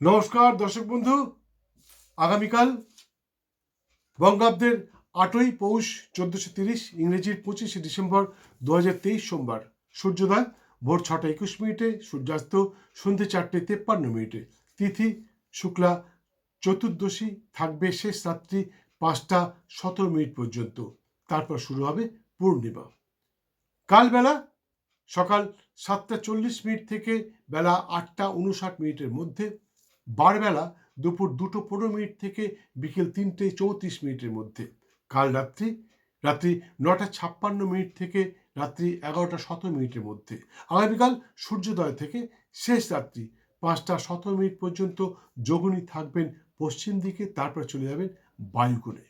নমস্কার, দর্শক বন্ধু। আগামীকাল বঙ্গাব্দের আটই পৌষ চোদ্দোশো তিরিশ, ইংরেজির পঁচিশে ডিসেম্বর দু তেইশ সোমবার। সূর্যোদয় ভোর ছটা একুশ মিনিটে, সূর্যাস্ত সন্ধে চারটে তেপ্পান্ন মিনিটে। তিথি শুক্লা চতুর্দশী থাকবে শেষ রাত্রি পাঁচটা সতেরো মিনিট পর্যন্ত। তারপর শুরু হবে পূর্ণিমা। কালবেলা সকাল সাতটা চল্লিশ মিনিট থেকে বেলা আটটা উনষাট মিনিটের মধ্যে বারবেলা দুপুর দুটো পনেরো মিনিট থেকে বিকেল তিনটে চৌত্রিশ মিনিটের মধ্যে। কাল রাত্রি রাত্রি নটা ছাপ্পান্ন মিনিট থেকে রাত্রি এগারোটা সতেরো মিনিটের মধ্যে। আগামীকাল সূর্যোদয় থেকে শেষ রাত্রি পাঁচটা সতেরো মিনিট পর্যন্ত যোগনী থাকবেন পশ্চিম দিকে, তারপর চলে যাবেন বায়ুকোণে।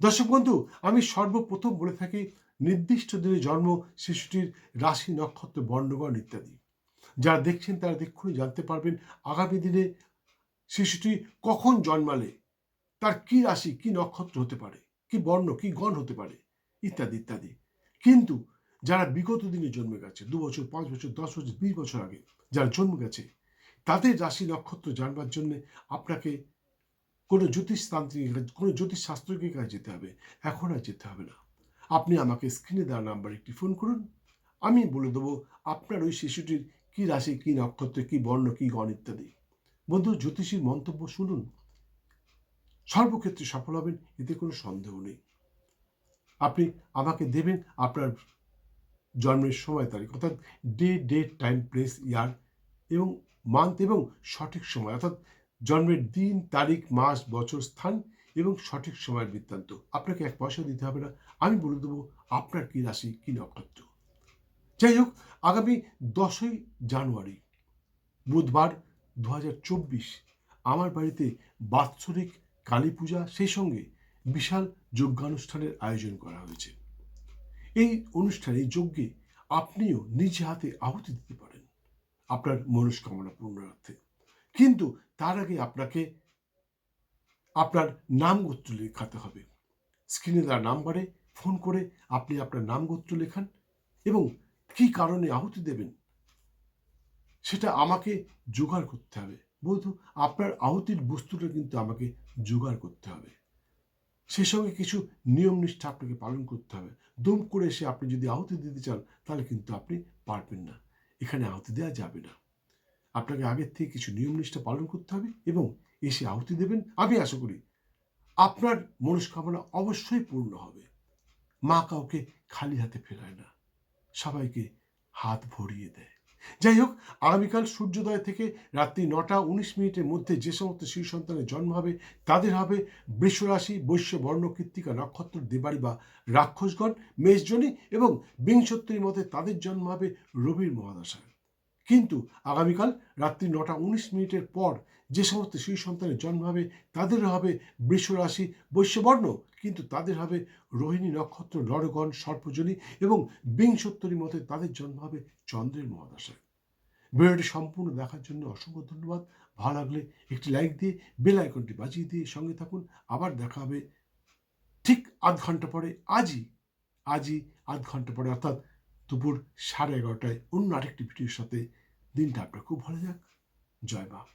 দর্শক বন্ধু, আমি সর্বপ্রথম বলে থাকি, নির্দিষ্ট দিনে জন্ম শিশুটির রাশি নক্ষত্র, বর্ণগণ ইত্যাদি। যারা দেখছেন তারা দেখুন জানতে পারবেন, আগামী দিনে শিশুটি কখন জন্মালে? তার কি রাশি, কি নক্ষত্র হতে পারে? কি বর্ণ, কি গণ হতে পারে? ইত্যাদি ইত্যাদি। কিন্তু যারা বিগত দিনে জন্মে গেছে, দু বছর, পাঁচ বছর, দশ বছর, বিশ বছর আগে যারা জন্ম গেছে, তাদের রাশি, নক্ষত্র জানবার জন্য আপনাকে কোনো জ্যোতিষতান্ত্রিক কোনো জ্যোতিষ শাস্ত্রজ্ঞের কাছে যেতে হবে। এখন আর যেতে হবে না। আপনি আমাকে স্ক্রিনে দেওয়া নাম্বার একটি ফোন করুন। আমি বলে দেবো আপনার ওই শিশুটির কি রাশি, কি নক্ষত্র, কি বর্ণ, কি গণ ইত্যাদি। বন্ধু, জ্যোতিষীর মন্তব্য শুনুন। সর্বক্ষেত্রে সফল হবেন, এতে কোনো সন্দেহ নেই। আপনি আমাকে দেবেন আপনার জন্মের সময় তারিখ, অর্থাৎ day day time, place, year এবং মান্থ এবং সঠিক সময়, অর্থাৎ জন্মের দিন, তারিখ, মাস, বছর, স্থান এবং সঠিক সময়ের বৃত্তান্ত। আপনাকে এক পয়সা দিতে হবে না। আমি বলে দেবো আপনার কী রাশি, কী নক্ষত্র। যাই হোক, আগামী দশই জানুয়ারি, বুধবার দু হাজার চব্বিশ। আমার বাড়িতে বাৎসরিক কালী পূজা, সেই সঙ্গে বিশাল যজ্ঞানুষ্ঠানের আয়োজন করা হয়েছে। এই অনুষ্ঠানে যজ্ঞে আপনিও নিজে হাতে আহুতি দিতে পারেন আপনার মনস্কামনা পূর্ণার্থে। কিন্তু তার আগে আপনাকে আপনার নাম গোত্র লেখাতে হবে। স্ক্রিনে দেওয়া নাম্বারে ফোন করে আপনি আপনার নাম গোত্র লেখান এবং কি কারণে আহুতি দেবেন সেটা আমাকে জোগাড় করতে হবে। বন্ধু, আপনার আহুতির বস্তুটা কিন্তু আমাকে জোগাড় করতে হবে। সেই সঙ্গে কিছু নিয়ম নিষ্ঠা আপনাকে পালন করতে হবে। দম করে এসে আপনি যদি আহুতি দিতে চান, তাহলে কিন্তু আপনি পারবেন না। এখানে আহুতি দেওয়া যাবে না। আপনাকে আগের থেকে কিছু নিয়ম নিষ্ঠা পালন করতে হবে এবং এসে আহুতি দেবেন। আমি আশা করি আপনার মনস্কামনা অবশ্যই পূর্ণ হবে। মা কাউকে খালি হাতে ফেরায় না। সবাইকে হাত ভরিয়ে দেয়। যাই হোক আগামীকাল সূর্যোদয় থেকে রাত্রি নটা উনিশ মিনিটের মধ্যে যে সমস্ত শিশু সন্তানের জন্ম হবে, তাদের হবে বৃষরাশি, বৈশ্য, বর্ণ, কৃত্তিকা, নক্ষত্র দেবাড়ি বা রাক্ষসগণ, মেষজনী এবং বিংশত্তরীর মতে তাদের জন্ম হবে রবির মহাদশায় কিন্তু আগামীকাল রাত্রি নটা উনিশ মিনিটের পর যে সমস্ত শিশু সন্তানের জন্ম হবে, তাদের হবে বৃষরাশি বৈশ্যবর্ণ, কিন্তু তাদের হবে রোহিণী নক্ষত্র, নরগণ সর্পজনী এবং বিংশোত্তরীর মতে তাদের জন্ম হবে চন্দ্রের মহাদশায়। ভিডিওটি সম্পূর্ণ দেখার জন্য অসংখ্য ধন্যবাদ। ভালো লাগলে একটি লাইক দিয়ে, বেল আইকনটি বাজিয়ে দিয়ে সঙ্গে থাকুন। আবার দেখা হবে ঠিক আধ ঘণ্টা পরে, আজই আজই আধ ঘণ্টা পরে, অর্থাৎ দুপুর সাড়ে এগারোটায় অন্য আরেকটি ভিডিওর সাথে দিনটা আপনার খুব ভালো যাক। জয় বাবা